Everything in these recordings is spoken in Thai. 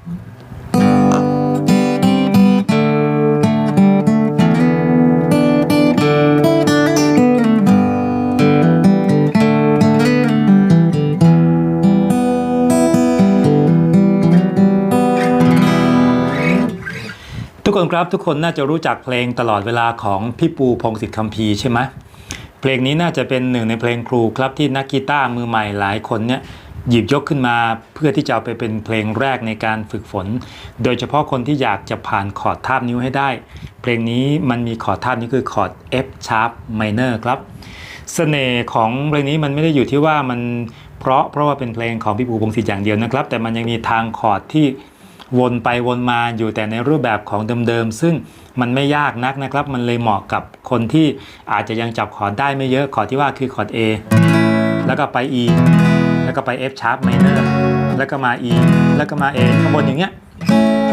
ทุกคนครับทุกคนน่าจะรู้จักเพลงตลอดเวลาของพี่ปูพงศิษฐ์คัมภีใช่ไหมเพลงนี้น่าจะเป็นหนึ่งในเพลงครูครับที่นักกีตาร์มือใหม่หลายคนเนี่ย หยิบยกขึ้นมาเพื่อที่จะเอาไปเป็นเพลงแรกในการฝึกฝน โดยเฉพาะคนที่อยากจะผ่านคอร์ดทาบนิ้วให้ได้ เพลงนี้มันมีคอร์ดทาบนิ้วคือคอร์ด F sharp minor ครับเสน่ห์ของเพลงนี้มันไม่ได้อยู่ที่ว่ามันเพราะเพราะว่าเป็นเพลงของพี่ปูพงศิษฐ์อย่างเดียวนะครับ แต่มันยังมีทางคอร์ดที่วนไปวนมาอยู่แต่ในรูปแบบของเดิมๆ ซึ่งมันไม่ยากนักนะครับ มันเลยเหมาะกับคนที่อาจจะยังจับคอร์ดได้ไม่เยอะคอร์ดที่ว่าคือคอร์ด A แล้วก็ไป E แล้วก็ไป F sharp minor แล้วก็มา E แล้วก็มา A ข้างบนอย่างเงี้ย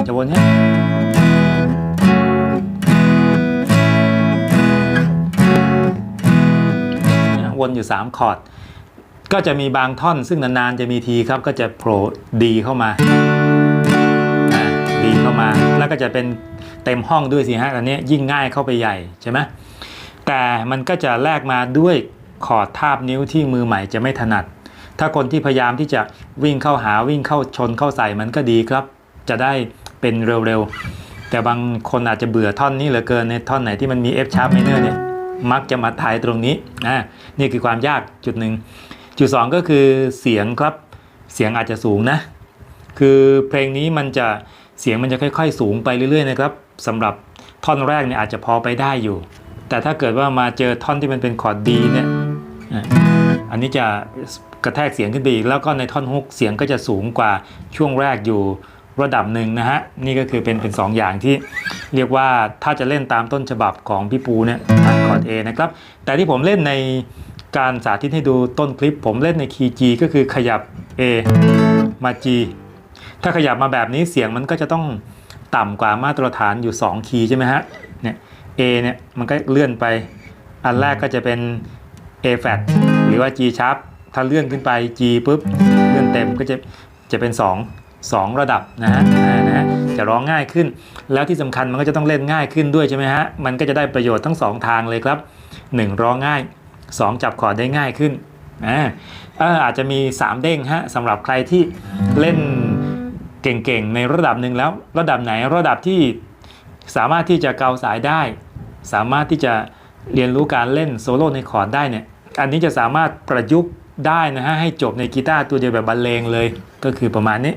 จะวนเนี้ยวนอยู่ 3 คอร์ด ก็จะมีบางท่อนซึ่งนานๆจะมีทีครับ ก็จะโผล่ดีเข้ามาดีเข้ามา แล้วก็จะเป็นเต็มห้องด้วยสิฮะอันนี้ยิ่งง่ายเข้าไปใหญ่ใช่ไหมแต่มันก็จะแลกมาด้วยคอร์ดทาบนิ้วที่มือใหม่จะไม่ถนัด ถ้าคนที่พยายามที่จะวิ่งเข้าหาวิ่งเข้าชนเข้าใส่มันก็ดีครับ จะได้เป็นเร็วๆ แต่บางคนอาจจะเบื่อท่อนนี้เหลือเกินในท่อนไหนที่มันมี F sharp minor เนี่ยมักจะมาถ่ายตรงนี้นะนี่คือความยากจุดหนึ่งจุดสองก็คือเสียงครับเสียงอาจจะสูงนะ คือเพลงนี้มันจะเสียงมันจะค่อย ๆ สูงไปเรื่อยๆนะครับสำหรับท่อนแรกเนี่ยอาจจะพอไปได้อยู่ แต่ถ้าเกิดว่ามาเจอท่อนที่มันเป็นคอร์ดดีเนี่ย อันนี้จะกระแทกเสียงขึ้นไปอีก แล้วก็ในท่อนฮุกเสียงก็จะสูงกว่าช่วงแรกอยู่ระดับหนึ่งนะฮะ นี่ก็คือเป็นเป็นสองอย่างที่เรียกว่าถ้าจะเล่นตามต้นฉบับของพี่ปูเนี่ยทางคอร์ด A นะครับ แต่ที่ผมเล่นในการสาธิตให้ดูต้นคลิป ผมเล่นในคีย์ G ก็คือขยับ A มา G ถ้าขยับมาแบบนี้เสียงมันก็จะต้องต่ำกว่ามาตรฐานอยู่ 2 คีย์ใช่ไหมฮะ เนี่ย A เนี่ยมันก็เลื่อนไป อันแรกก็จะเป็น A flat รือว่า G sharp ถ้าเลื่อนขึ้นไป G ปุ๊บเลื่อนเต็มก็จะจะเป็น 2 2 ระดับนะฮะนะะจะร้องง่ายขึ้น แล้วที่สำคัญมันก็จะต้องเล่นง่ายขึ้นด้วยใช่ไหมฮะ มันก็จะได้ประโยชน์ทั้ง 2 ทางเลยครับ 1 ร้องง่าย 2 จับคอร์ดได้ง่ายขึ้นอ่าเอ่ออาจจะมี 3 เด้งฮะสำหรับใครที่เล่นเก่งๆ ในระดับหนึ่งแล้ว ระดับไหนระดับที่สามารถที่จะเกาสายได้ สามารถที่จะเรียนรู้การเล่นโซโล่ในคอร์ดได้เนี่ย อันนี้จะสามารถประยุกต์ได้นะฮะให้จบในกีตาร์ตัวเดียวแบบบรรเลงเลย ก็คือประมาณนี้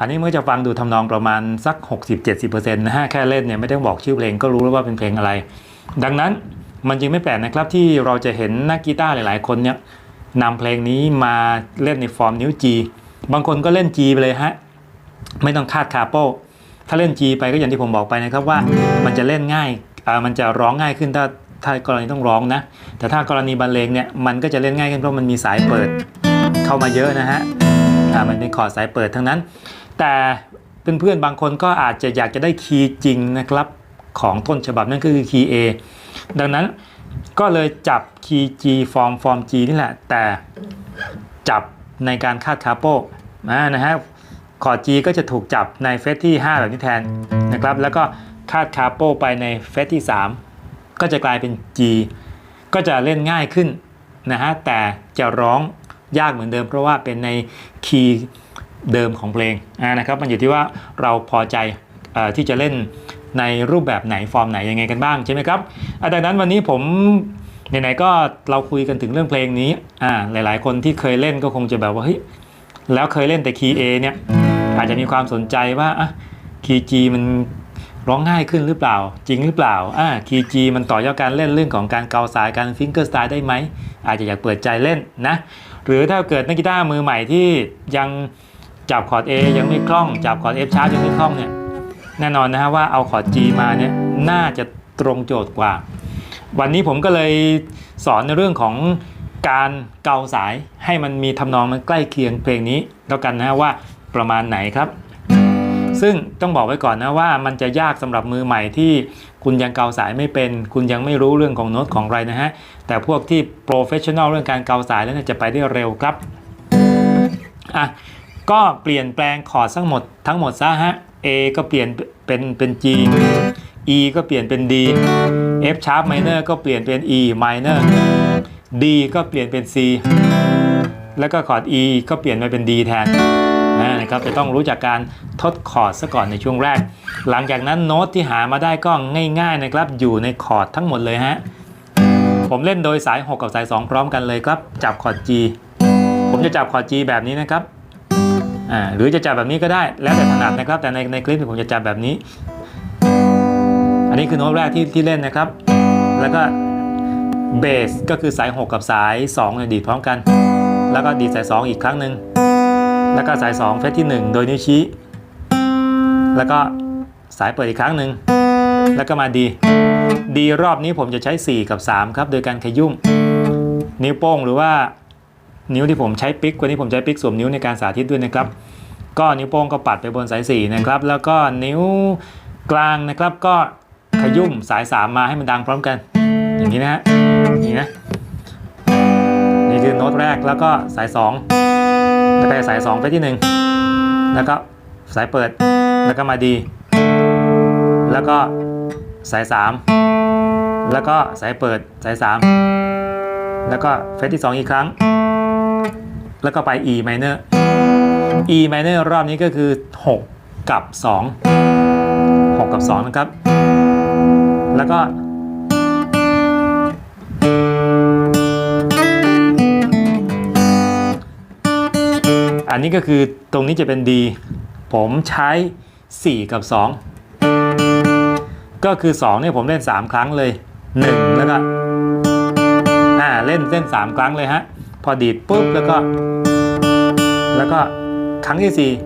อันนี้เมันก็จะฟังดูทำนองประมาณสัก 60-70%นะฮะแค่เล่นเนี่ยไม่ต้องบอกชื่อเพลงก็รู้แล้วว่าเป็นเพลงอะไร ดังนั้น มันจึงไม่แปลกนะครับที่เราจะเห็นนักกีตาร์หลาย ๆ คนเนี่ยนำเพลงนี้มาเล่นในฟอร์มนิ้ว G บางคนก็เล่น G ไปเลยฮะ ไม่ต้องคาดคาโป้ถ้าเล่น G ไปก็อย่างที่ผมบอกไปนะครับว่ามันจะเล่นง่ายมันจะร้องง่ายขึ้นถ้าถ้ากรณีต้องร้องนะ แต่ถ้ากรณีบรรเลงเนี่ยมันก็จะเล่นง่ายขึ้นเพราะมันมีสายเปิดเข้ามาเยอะนะฮะมันเป็นคอร์ดสายเปิดทั้งนั้น แต่เพื่อนๆบางคนก็อาจจะอยากจะได้คีย์จริงนะครับของต้นฉบับนั่นก็คือคีย์ A ดังนั้นก็เลยจับคีย์ G ฟอร์มฟอร์ม G นี่แหละ แต่จับในการคาดคาโป้อ่านะฮะคอร์ด G ก็จะถูกจับในเฟสที่ 5 แบบนี้แทนนะครับ แล้วก็คาดคาโปไปในเฟสที่ 3 ก็จะกลายเป็น G ก็จะเล่นง่ายขึ้นนะฮะแต่จะร้องยากเหมือนเดิม เพราะว่าเป็นในคีย์เดิมของเพลงนะครับ มันอยู่ที่ว่าเราพอใจอที่จะเล่น ในรูปแบบไหนฟอร์มไหนยังไงกันบ้างใช่ไหมครับดังนั้นวันนี้ผมไหนๆก็เราคุยกันถึงเรื่องเพลงนี้อ่าหลายๆ คนที่เคยเล่นก็คงจะแบบว่าเฮ้ยแล้วเคยเล่นแต่คีย์ A เนี่ยอาจจะมีความสนใจว่าอะคีย์ G มันร้องง่ายขึ้นหรือเปล่า จริงหรือเปล่าอ่าคีย์ G มันต่อยอดการเล่นเรื่องของการเกาสายการฟิงเกอร์สไตล์ได้ไหมอาจจะอยากเปิดใจเล่นนะหรือถ้าเกิดนักกีตาร์มือใหม่ที่ยังจับคอร์ด A ยังไม่คล่องจับคอร์ด F sharp ยังไม่คล่องเนี่ย แน่นอนนะฮะว่าเอาคอร์ด G มาเนี่ยน่าจะตรงโจทย์กว่า วันนี้ผมก็เลยสอนในเรื่องของการเกาสายให้มันมีทำนองมันใกล้เคียงเพลงนี้แล้วกันนะฮะว่าประมาณไหนครับ ซึ่งต้องบอกไว้ก่อนนะว่ามันจะยากสำหรับมือใหม่ที่คุณยังเกาสายไม่เป็น คุณยังไม่รู้เรื่องของโน้ตของไรนะฮะ แต่พวกที่โปรเฟชชั่นอลเรื่องการเกาสายแล้วจะไปได้เร็วครับอะก็เปลี่ยนแปลงคอร์ดทั้งหมดทั้งหมดซะฮะ A ก็เปลี่ยนเป็นเป็น G E ก็เปลี่ยนเป็น D F sharp minor ก็เปลี่ยนเป็น E minor D ก็เปลี่ยนเป็น C แล้วก็คอร์ด E ก็เปลี่ยนมาเป็น D แทนนะครับจะต้องรู้จักการทดคอร์ดซะก่อนในช่วงแรก หลังจากนั้นโน้ตที่หามาได้ก็ง่ายๆนะครับ อยู่ในคอร์ดทั้งหมดเลยฮะ ผมเล่นโดยสาย 6 กับสาย 2 พร้อมกันเลยครับ จับคอร์ด G ผมจะจับคอร์ด G แบบนี้นะครับ อ่าหรือจะจับแบบนี้ก็ได้แล้วแต่ถนัดนะครับ แต่ในในคลิปผมจะจับแบบนี้ อันนี้คือโน้ตแรกที่ที่เล่นนะครับ แล้วก็เบสก็คือสาย 6 กับสาย2เนี่ยดีดพร้อมกัน แล้วก็ดีดสาย 2 อีกครั้งหนึ่งแล้วก็สาย 2 เฟสที่ 1 โดยนิ้วชี้ แล้วก็สายเปิดอีกครั้งหนึ่งแล้วก็มาดี ดีรอบนี้ผมจะใช้ 4 กับ 3 ครับ โดยการขยุ่ม นิ้วโป้งหรือว่า นิ้วที่ผมใช้ปิกวันนี้ผมใช้ปิกสวมนิ้วในการสาธิตด้วยนะครับ ก็นิ้วโป้งก็ปัดไปบนสาย4นะครับ แล้วก็นิ้วกลางนะครับ ก็ขยุ่มสาย3มาให้มันดังพร้อมกัน อย่างนี้นะฮะนี่นะนี่คือโน้ตแรกแล้วก็สาย2แล้วก็สาย 2 ไปที่ 1 แล้วก็สายเปิดแล้วก็มาดี แล้วก็สาย 3 แล้วก็สายเปิดสาย 3 แล้วก็เฟสที่ 2 อีกครั้ง แล้วก็ไป E minor E minor รอบนี้ก็คือ 6 กับ 2 6 กับ 2 นะครับ แล้วก็ อันนี้ก็คือตรงนี้จะเป็น D ผมใช้ 4 กับ 2 ก็คือ 2 เนี่ยผมเล่น 3 ครั้งเลย 1 แล้วก็อ่าเล่นเล่น3 ครั้งเลยฮะ พอดีดปุ๊บแล้วก็ แล้วก็ครั้งที่ 4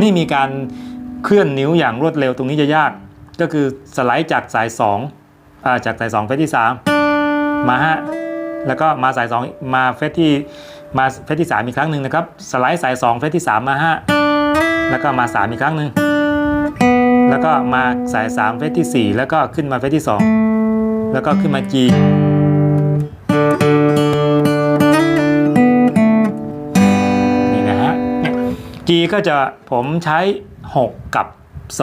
นี่มีการเคลื่อนนิ้วอย่างรวดเร็วตรงนี้จะยาก ก็คือสไลด์จากสาย2อ่าจากสาย2เฟสที่ 3 มาฮะแล้วก็มาสาย 2 มาเฟสที่มาเฟสที่ 3 อีกครั้งหนึ่งนะครับ สไลด์สาย 2 เฟสที่ 3 มาฮะแล้วก็มา 3 อีกครั้งหนึ่งแล้วก็มาสาย 3 เฟสที่ 4 แล้วก็ขึ้นมาเฟสที่ 2 แล้วก็ขึ้นมา G G ก็จะผมใช้ 6 กับ 2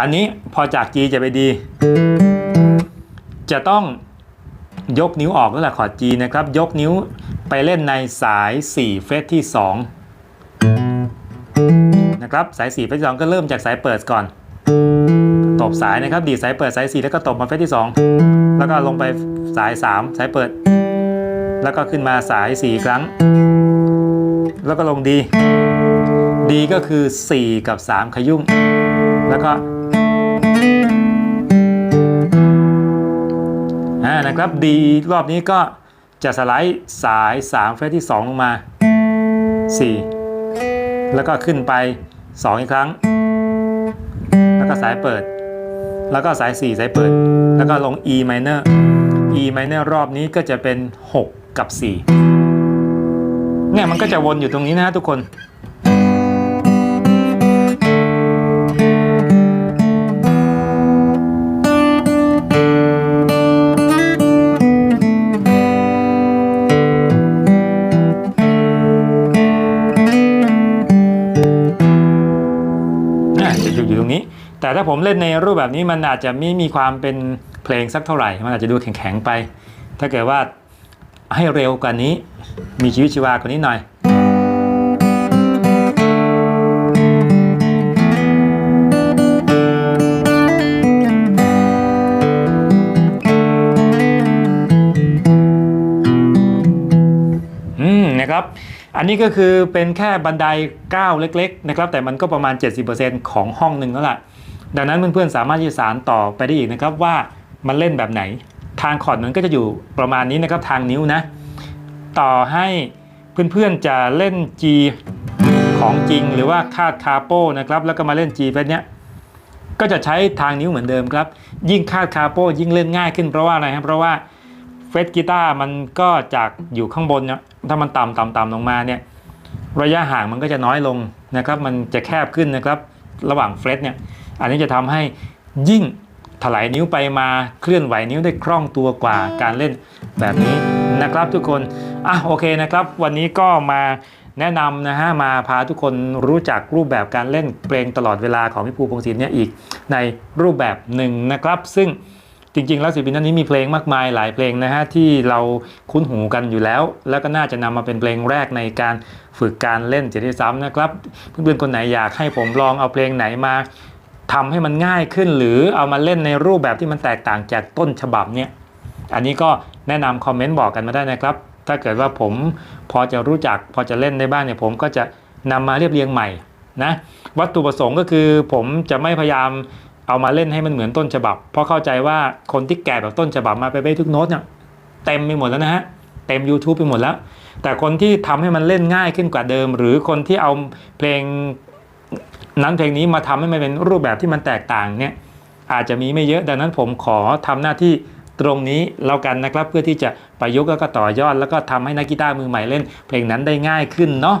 อันนี้พอจาก G จะไป D จะต้องยกนิ้วออกแล้วแหละคอร์ด G นะครับ ยกนิ้วไปเล่นในสาย 4 เฟสที่ 2 นะครับ สาย 4 เฟสที่2ก็เริ่มจากสายเปิดก่อน ตบสายนะครับ ดีดสายเปิดสาย4แล้วก็ตบมาเฟสที่ 2 แล้วก็ลงไปสาย 3 สายเปิด แล้วก็ขึ้นมาสาย 4 ครั้ง แล้วก็ลง D D ก็คือ 4 กับ 3 ขยุ่ม แล้วก็อ่านะครับ D รอบนี้ก็จะสไลด์สาย 3 เฟสที่ 2 ลงมา 4 แล้วก็ขึ้นไป 2 อีกครั้ง แล้วก็สายเปิด แล้วก็สาย 4 สายเปิด แล้วก็ลง E minor E minor รอบนี้ก็จะเป็น 6 กับ 4 เนี่ยมันก็จะวนอยู่ตรงนี้นะฮะทุกคนาผมเล่นในรูปแบบนี้มันอาจจะไม่มีความเป็นเพลงสักเท่าไหร่ มันอาจจะดูแข็งๆไป ถ้าเกิดว่าให้เร็วกว่านี้ มีชีวิตชีวากว่านี้หน่อย อืมนะครับ อันนี้ก็คือเป็นแค่บันไดก้าวเล็ก ๆ นะครับ แต่มันก็ประมาณ 70%ของห้องหนึ่งแล้วล่ะ ดังนั้นเพื่อนๆสามารถที่จะสารต่อไปได้อีกนะครับว่ามันเล่นแบบไหน ทางคอร์ดมันก็จะอยู่ประมาณนี้นะครับทางนิ้วนะ ต่อให้เพื่อนๆจะเล่น G ของจริงหรือว่าคาดคาโป้นะครับแล้วก็มาเล่น G แบบเนี้ยก็จะใช้ทางนิ้วเหมือนเดิมครับ ยิ่งคาดคาโป้ยิ่งเล่นง่ายขึ้นเพราะว่าอะไรครับเพราะว่าเฟสกีตาร์มันก็จากอยู่ข้างบนเนี่ยถ้ามันต่ำต่ำต่ำลงมาเนี่ยระยะห่างมันก็จะน้อยลงนะครับ มันจะแคบขึ้นนะครับ ระหว่างเฟรตเนี่ย อันนี้จะทำให้ยิ่งถลายนิ้วไปมาเคลื่อนไหวนิ้วได้คล่องตัวกว่าการเล่นแบบนี้นะครับทุกคนอะโอเคนะครับ วันนี้ก็มาแนะนำนะฮะมาพาทุกคนรู้จักรูปแบบการเล่นเพลงตลอดเวลาของพี่ภูพงศิลป์เนี่ยอีกในรูปแบบหนึ่งนะครับ ซึ่งจริงๆ แล้วศิลปินท่านนี้มีเพลงมากมายหลายเพลงนะฮะที่เราคุ้นหูกันอยู่แล้ว แล้วก็น่าจะนำมาเป็นเพลงแรกในการฝึกการเล่นเสียที่ซ้ำนะครับ เพื่อนๆคนไหนอยากให้ผมลองเอาเพลงไหนมา ทำให้มันง่ายขึ้น หรือเอามาเล่นในรูปแบบที่มันแตกต่างจากต้นฉบับเนี่ยอันนี้ก็แนะนำคอมเมนต์บอกกันมาได้นะครับ ถ้าเกิดว่าผมพอจะรู้จักพอจะเล่นได้บ้างเนี่ยผมก็จะนำมาเรียบเรียงใหม่นะวัตถุประสงค์ก็คือผมจะไม่พยายามเอามาเล่นให้มันเหมือนต้นฉบับ เพราะเข้าใจว่าคนที่แก่แบบต้นฉบับมาไปไปทุกโน้ตเนี่ยเต็มไปหมดแล้วนะฮะเต็ม YouTube ไปหมดแล้ว แต่คนที่ทำให้มันเล่นง่ายขึ้นกว่าเดิม หรือคนที่เอาเพลง นั้นเพลงนี้มาทำให้มันเป็นรูปแบบที่มันแตกต่างเนี่ยอาจจะมีไม่เยอะดังนั้นผมขอทำหน้าที่ตรงนี้แล้วกันนะครับเพื่อที่จะประยุกต์แล้วก็ต่อยอด แล้วก็ทำให้นักกีตาร์มือใหม่เล่น เพลงนั้นได้ง่ายขึ้นเนาะ